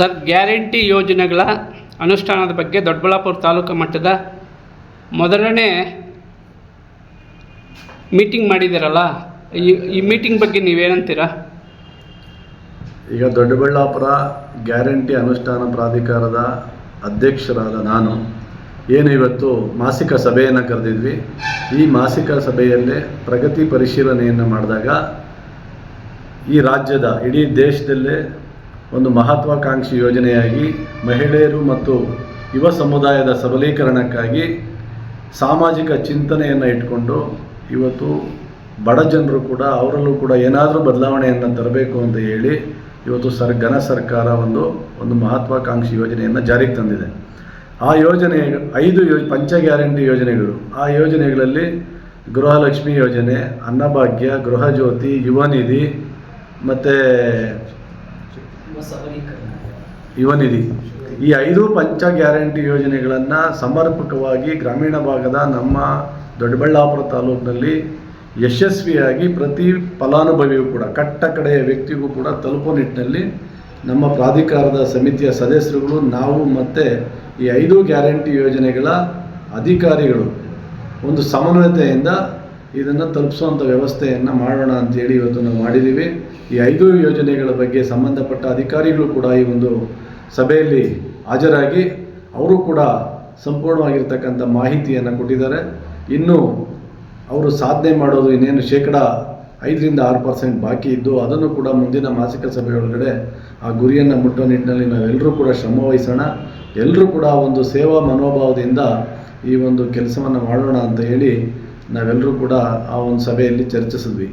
Sir, guarantee ಯೋಜನೆಗಳ ಅನುಷ್ಠಾನದ ಬಗ್ಗೆ ದೊಡ್ಡಬಳ್ಳಾಪುರ ತಾಲೂಕು ಮಟ್ಟದ ಮೊದಲನೇ ಮೀಟಿಂಗ್ ಮಾಡಿದ್ದೀರಲ್ಲ, ಈ ಮೀಟಿಂಗ್ ಬಗ್ಗೆ ನೀವೇನಂತೀರಾ? ಈಗ ದೊಡ್ಡಬಳ್ಳಾಪುರ ಗ್ಯಾರಂಟಿ ಅನುಷ್ಠಾನ ಪ್ರಾಧಿಕಾರದ ಅಧ್ಯಕ್ಷರಾದ ನಾನು, ಏನು ಇವತ್ತು ಮಾಸಿಕ ಸಭೆಯನ್ನು ಕರೆದಿದ್ವಿ. ಈ ಮಾಸಿಕ ಸಭೆಯಲ್ಲೇ ಪ್ರಗತಿ ಪರಿಶೀಲನೆಯನ್ನು ಮಾಡಿದಾಗ ಈ ರಾಜ್ಯದ, ಇಡೀ ದೇಶದಲ್ಲೇ ಒಂದು ಮಹತ್ವಾಕಾಂಕ್ಷಿ ಯೋಜನೆಯಾಗಿ ಮಹಿಳೆಯರು ಮತ್ತು ಯುವ ಸಮುದಾಯದ ಸಬಲೀಕರಣಕ್ಕಾಗಿ ಸಾಮಾಜಿಕ ಚಿಂತನೆಯನ್ನು ಇಟ್ಕೊಂಡು ಇವತ್ತು ಬಡ ಜನರು ಕೂಡ ಅವರಲ್ಲೂ ಕೂಡ ಏನಾದರೂ ಬದಲಾವಣೆಯನ್ನು ತರಬೇಕು ಅಂತ ಹೇಳಿ ಇವತ್ತು ಸರ್, ಘನ ಸರ್ಕಾರ ಒಂದು ಒಂದು ಮಹತ್ವಾಕಾಂಕ್ಷಿ ಯೋಜನೆಯನ್ನು ಜಾರಿಗೆ ತಂದಿದೆ. ಆ ಯೋಜನೆ, ಐದು ಯೋ, ಪಂಚ ಗ್ಯಾರಂಟಿ ಯೋಜನೆಗಳು. ಆ ಯೋಜನೆಗಳಲ್ಲಿ ಗೃಹಲಕ್ಷ್ಮಿ ಯೋಜನೆ, ಅನ್ನಭಾಗ್ಯ ಗೃಹಜ್ಯೋತಿ ಯುವ ನಿಧಿ, ಮತ್ತು ಯುವ ನಿಧಿ ಈ ಐದು ಪಂಚ ಗ್ಯಾರಂಟಿ ಯೋಜನೆಗಳನ್ನು ಸಮರ್ಪಕವಾಗಿ ಗ್ರಾಮೀಣ ಭಾಗದ ನಮ್ಮ ದೊಡ್ಡಬಳ್ಳಾಪುರ ತಾಲೂಕಿನಲ್ಲಿ ಯಶಸ್ವಿಯಾಗಿ ಪ್ರತಿ ಫಲಾನುಭವಿಯೂ ಕೂಡ, ಕಟ್ಟ ಕಡೆಯ ವ್ಯಕ್ತಿಗೂ ಕೂಡ ತಲುಪೋ ನಿಟ್ಟಿನಲ್ಲಿ ನಮ್ಮ ಪ್ರಾಧಿಕಾರದ ಸಮಿತಿಯ ಸದಸ್ಯರುಗಳು, ನಾವು ಮತ್ತು ಈ ಐದು ಗ್ಯಾರಂಟಿ ಯೋಜನೆಗಳ ಅಧಿಕಾರಿಗಳು ಒಂದು ಸಮನ್ವಯತೆಯಿಂದ ಇದನ್ನು ತಲುಪಿಸುವಂಥ ವ್ಯವಸ್ಥೆಯನ್ನು ಮಾಡೋಣ ಅಂತೇಳಿ ಇವತ್ತು ನಾವು ಮಾಡಿದ್ದೀವಿ ಈ ಐದು ಯೋಜನೆಗಳ ಬಗ್ಗೆ ಸಂಬಂಧಪಟ್ಟ ಅಧಿಕಾರಿಗಳು ಕೂಡ ಈ ಒಂದು ಸಭೆಯಲ್ಲಿ ಹಾಜರಾಗಿ ಅವರು ಕೂಡ ಸಂಪೂರ್ಣವಾಗಿರ್ತಕ್ಕಂಥ ಮಾಹಿತಿಯನ್ನು ಕೊಟ್ಟಿದ್ದಾರೆ. ಇನ್ನು ಅವರು ಸಾಧನೆ ಮಾಡೋದು ಇನ್ನೇನು ಶೇಕಡ ಐದರಿಂದ ಆರು ಪರ್ಸೆಂಟ್ ಬಾಕಿ ಇದ್ದು ಅದನ್ನು ಕೂಡ ಮುಂದಿನ ಮಾಸಿಕ ಸಭೆಯೊಳಗಡೆ ಆ ಗುರಿಯನ್ನು ಮುಟ್ಟೋ ನಿಟ್ಟಿನಲ್ಲಿ ನಾವೆಲ್ಲರೂ ಕೂಡ ಶ್ರಮ ವಹಿಸೋಣ. ಎಲ್ಲರೂ ಕೂಡ ಒಂದು ಸೇವಾ ಮನೋಭಾವದಿಂದ ಈ ಒಂದು ಕೆಲಸವನ್ನು ಮಾಡೋಣ ಅಂತ ಹೇಳಿ ನಾವೆಲ್ಲರೂ ಕೂಡ ಆ ಒಂದು ಸಭೆಯಲ್ಲಿ ಚರ್ಚಿಸಿದ್ವಿ.